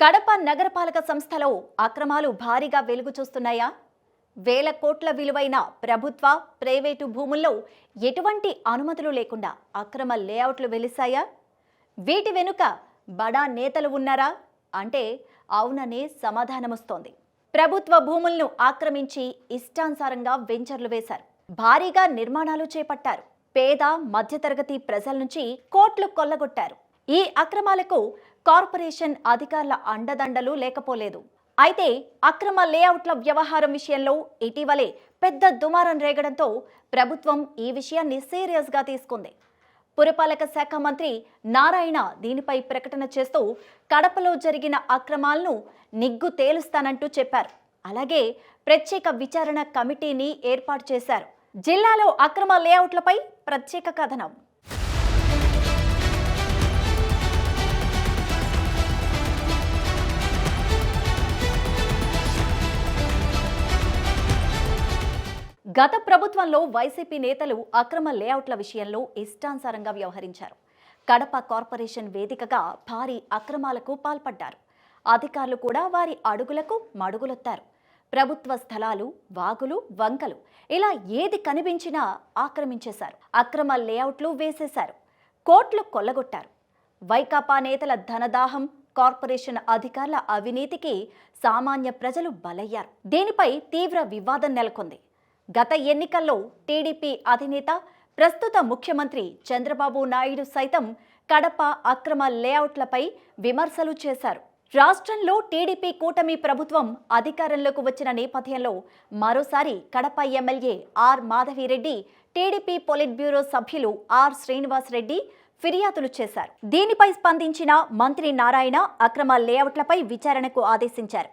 కడప నగరపాలక సంస్థలో అక్రమాలు భారీగా వెలుగు చూస్తున్నాయా వేల కోట్ల విలువైన ప్రభుత్వ ప్రైవేటు భూముల్లో ఎటువంటి అనుమతులు లేకుండా అక్రమ లేఅవుట్లు వెలిశాయా? వీటి వెనుక బడా నేతలు ఉన్నారా? అంటే అవుననే సమాధానమొస్తోంది. ప్రభుత్వ భూములను ఆక్రమించి ఇష్టానుసారంగా వెంచర్లు వేశారు. భారీగా నిర్మాణాలు చేపట్టారు. పేద మధ్యతరగతి ప్రజల నుంచి కోట్లు కొల్లగొట్టారు. ఈ అక్రమాలకు కార్పొరేషన్ అధికారుల అండదండలు లేకపోలేదు. అయితే అక్రమ లేఅవుట్ల వ్యవహారం విషయంలో ఇటీవలే పెద్ద దుమారం రేగడంతో ప్రభుత్వం ఈ విషయాన్ని సీరియస్గా తీసుకుంది. పురపాలక శాఖ మంత్రి నారాయణ దీనిపై ప్రకటన చేస్తూ కడపలో జరిగిన అక్రమాలను నిగ్గు తేలుస్తానంటూ చెప్పారు. అలాగే ప్రత్యేక విచారణ కమిటీని ఏర్పాటు చేశారు. జిల్లాలో అక్రమ లేఅవుట్లపై ప్రత్యేక కథనం. గత ప్రభుత్వంలో వైసీపీ నేతలు అక్రమ లేఅవుట్ల విషయంలో ఇష్టానుసారంగా వ్యవహరించారు. కడప కార్పొరేషన్ వేదికగా భారీ అక్రమాలకు పాల్పడ్డారు. అధికారులు కూడా వారి అడుగులకు మడుగులొత్తారు. ప్రభుత్వ స్థలాలు వాగులు వంకలు ఇలా ఏది కనిపించినా ఆక్రమించేశారు. అక్రమ లేఅవుట్లు వేసేశారు. కోట్లు కొల్లగొట్టారు. వైకాపా నేతల ధనదాహం కార్పొరేషన్ అధికారుల అవినీతికి సామాన్య ప్రజలు బలయ్యారు. దీనిపై తీవ్ర వివాదం నెలకొంది. గత ఎన్నికల్లో టీడీపీ అధినేత ప్రస్తుత ముఖ్యమంత్రి చంద్రబాబు నాయుడు సైతం కడప అక్రమ లేఅవుట్లపై విమర్శలు చేశారు. రాష్ట్రంలో టీడీపీ కూటమి ప్రభుత్వం అధికారంలోకి వచ్చిన నేపథ్యంలో మరోసారి Kadapa MLA R Madhavireddy TDP politburo సభ్యులు ఆర్ శ్రీనివాస్ రెడ్డి ఫిర్యాదులు చేశారు. దీనిపై స్పందించిన మంత్రి నారాయణ అక్రమ లేఅవుట్లపై విచారణకు ఆదేశించారు.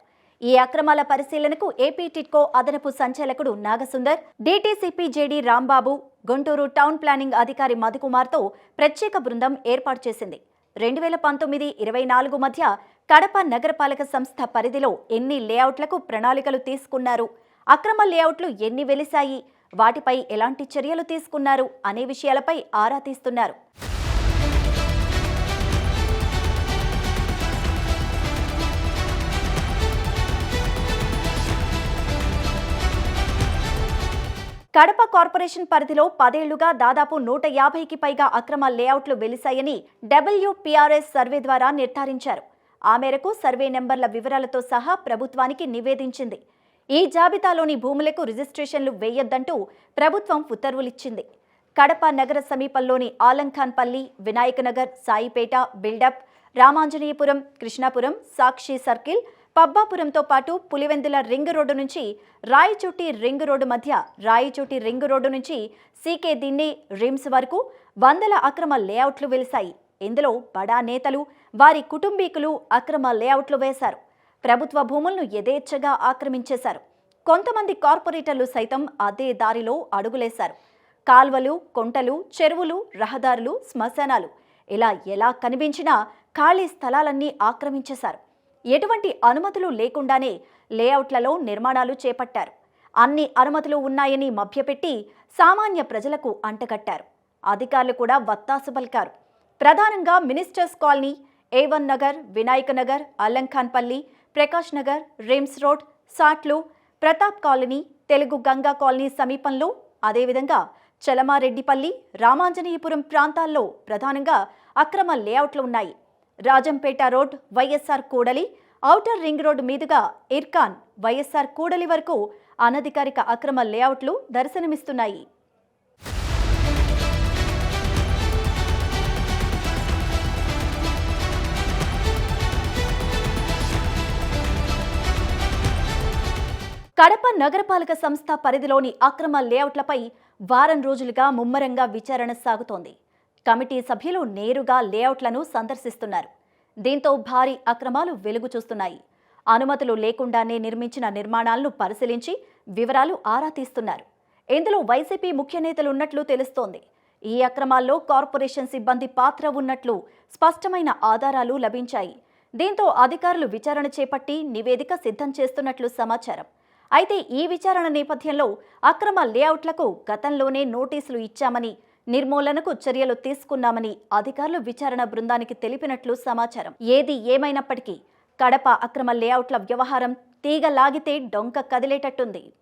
ఈ అక్రమాల పరిశీలనకు ఏపీ టిట్కో అదనపు సంచాలకుడు Nagasundar DTCP JD Rambabu Guntur town planning అధికారి మధుకుమార్తో ప్రత్యేక బృందం ఏర్పాటు చేసింది. రెండు వేల పంతొమ్మిది ఇరవై నాలుగు మధ్య కడప నగరపాలక సంస్థ పరిధిలో ఎన్ని లేఅవుట్లకు ప్రణాళికలు తీసుకున్నారు? అక్రమ లేఅవుట్లు ఎన్ని వెలిశాయి? వాటిపై ఎలాంటి చర్యలు తీసుకున్నారు? అనే విషయాలపై ఆరా తీస్తున్నారు. కడప కార్పొరేషన్ పరిధిలో పదేళ్ళుగా దాదాపు నూట యాభైకి పైగా అక్రమ లేఅవుట్లు వెలిశాయని డబ్ల్యూపీఆర్ఎస్ సర్వే ద్వారా నిర్ధారించారు. ఆ మేరకు సర్వే నెంబర్ల వివరాలతో సహా ప్రభుత్వానికి నివేదించింది. ఈ జాబితాలోని భూములకు రిజిస్ట్రేషన్లు వేయొద్దంటూ ప్రభుత్వం ఉత్తర్వులిచ్చింది. కడప నగర సమీపంలోని ఆలంఖాన్పల్లి వినాయకనగర్ సాయిపేట బిల్డప్ రామాంజనేయపురం కృష్ణాపురం సాక్షి సర్కిల్ పబ్బాపురంతో పాటు పులివెందుల రింగ్ రోడ్డు నుంచి రాయచోటి రింగ్ రోడ్డు మధ్య రాయచోటి రింగ్ రోడ్డు నుంచి సీకే దిన్నే రిమ్స్ వరకు వందల అక్రమ లేఅవుట్లు వెలిశాయి. ఇందులో బడా నేతలు వారి కుటుంబీకులు అక్రమ లేఅవుట్లు వేశారు. ప్రభుత్వ భూములను యథేచ్ఛగా ఆక్రమించేశారు. కొంతమంది కార్పొరేటర్లు సైతం అదే దారిలో అడుగులేశారు. కాల్వలు కొంటలు చెరువులు రహదారులు శ్మశానాలు ఇలా ఎలా కనిపించినా ఖాళీ స్థలాలన్నీ ఆక్రమించేశారు. ఎటువంటి అనుమతులు లేకుండానే లేఅవుట్లలో నిర్మాణాలు చేపట్టారు. అన్ని అనుమతులు ఉన్నాయని మభ్యపెట్టి సామాన్య ప్రజలకు అంటగట్టారు. అధికారులు కూడా వత్తాసు పలికారు. ప్రధానంగా ministers colony A one Nagar Vinayaka Nagar Allamkhanpalli Prakash Nagar RIMS road సాట్లు Pratap colony Telugu Ganga colony సమీపంలో అదేవిధంగా చలమారెడ్డిపల్లి రామాంజనేయపురం ప్రాంతాల్లో ప్రధానంగా అక్రమ లేఅవుట్లు ఉన్నాయి. రాజంపేట రోడ్ వైఎస్ఆర్ కూడలి ఔటర్ రింగ్ రోడ్డు మీదుగా ఇర్కాన్ వైఎస్ఆర్ కూడలి వరకు అనధికారిక అక్రమ లేఅవుట్లు దర్శనమిస్తున్నాయి. కడప నగరపాలక సంస్థ పరిధిలోని అక్రమ లేఅవుట్లపై వారం రోజులుగా ముమ్మరంగా విచారణ సాగుతోంది. కమిటీ సభ్యులు నేరుగా లేఅవుట్లను సందర్శిస్తున్నారు. దీంతో భారీ అక్రమాలు వెలుగు చూస్తున్నాయి. అనుమతులు లేకుండానే నిర్మించిన నిర్మాణాలను పరిశీలించి వివరాలు ఆరా తీస్తున్నారు. ఇందులో వైసీపీ ముఖ్య నేతలు ఉన్నట్లు తెలుస్తోంది. ఈ అక్రమాల్లో కార్పొరేషన్ సిబ్బంది పాత్ర ఉన్నట్లు స్పష్టమైన ఆధారాలు లభించాయి. దీంతో అధికారులు విచారణ చేపట్టి నివేదిక సిద్ధం చేస్తున్నట్లు సమాచారం. అయితే ఈ విచారణ నేపథ్యంలో అక్రమ లేఅవుట్లకు గతంలోనే నోటీసులు ఇచ్చామని నిర్మూలనకు చర్యలు తీసుకున్నామని అధికారులు విచారణ బృందానికి తెలిపినట్లు సమాచారం. ఏది ఏమైనప్పటికీ కడప అక్రమ లేఅవుట్ల వ్యవహారం తీగ లాగితే డొంక కదిలేటట్టుంది.